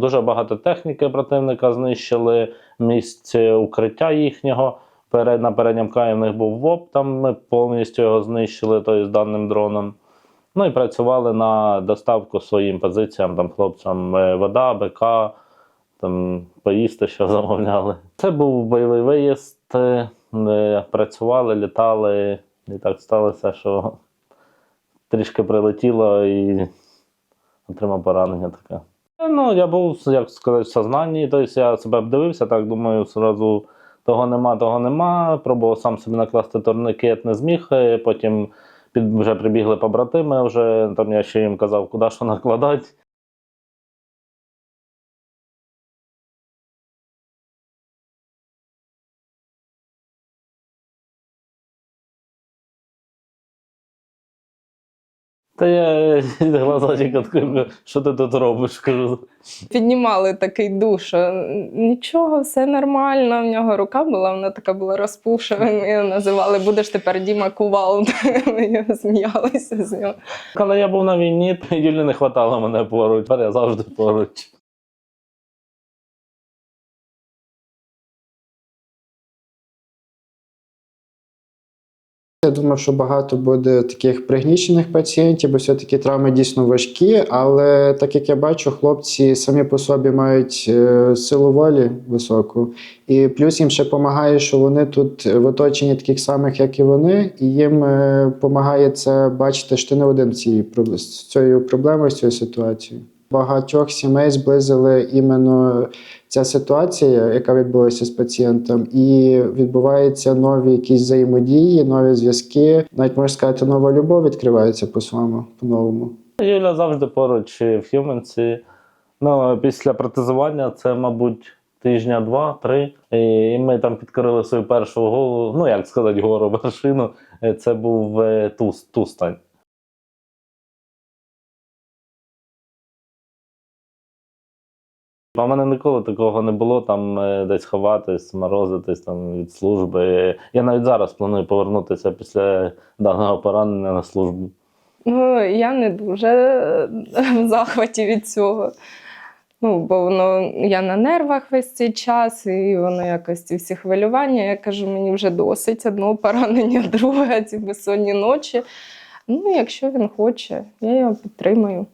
Дуже багато техніки противника знищили, місць укриття їхнього. На передньому краї в них був ВОП, там ми повністю його знищили тобто, з даним дроном. Ну і працювали на доставку своїм позиціям, там хлопцям е, вода, БК, там поїсти, що замовляли. Це був бойовий виїзд. е, Працювали, літали, і так сталося, що трішки прилетіло і отримав поранення таке. Ну, я був, як сказати, в сознанні, тобто я себе обдивився, так думаю, зразу того нема, того нема. Пробував сам собі накласти турникет, не зміг. Потім під, вже прибігли побратими, вже там я ще їм казав, куди що накладати. Та я глаза тільки відкрив, що ти тут робиш? Кажу. Піднімали такий душ. що Нічого, все нормально. В нього рука була, вона така була розпушена. Ми її називали Будеш тепер Діма Кувалд. Ми сміялися з нього. Коли я був на війні, Юлі не хватало мене поруч. Тепер я завжди поруч. Я думав, що багато буде таких пригнічених пацієнтів, бо все-таки травми дійсно важкі. Але так як я бачу, хлопці самі по собі мають е, силу волі високу. І плюс їм ще допомагає, що вони тут в оточенні таких самих, як і вони, і їм допомагає це бачити, що ти не один цією проблемою, з цією ситуацією. Багатьох сімей зблизили іменно ця ситуація, яка відбулася з пацієнтом, і відбуваються нові якісь взаємодії, нові зв'язки. Навіть можна сказати, нова любов відкривається по-своєму, по-новому. Юля завжди поруч в Хьюменсі. Ну, після протезування це, мабуть, тижня два-три. І ми там підкорили свою першу голову, ну як сказати, гору вершину. Це був е, Тус, Тустань. У мене ніколи такого не було там е, десь ховатись, морозитись там від служби. Я навіть зараз планую повернутися після даного поранення на службу. Ну, я не дуже в захваті від цього. Ну, бо воно я на нервах весь цей час, і воно якось ці всі хвилювання. Я кажу, мені вже досить одного поранення, друге, ці безсонні ночі. Ну, якщо він хоче, я його підтримаю.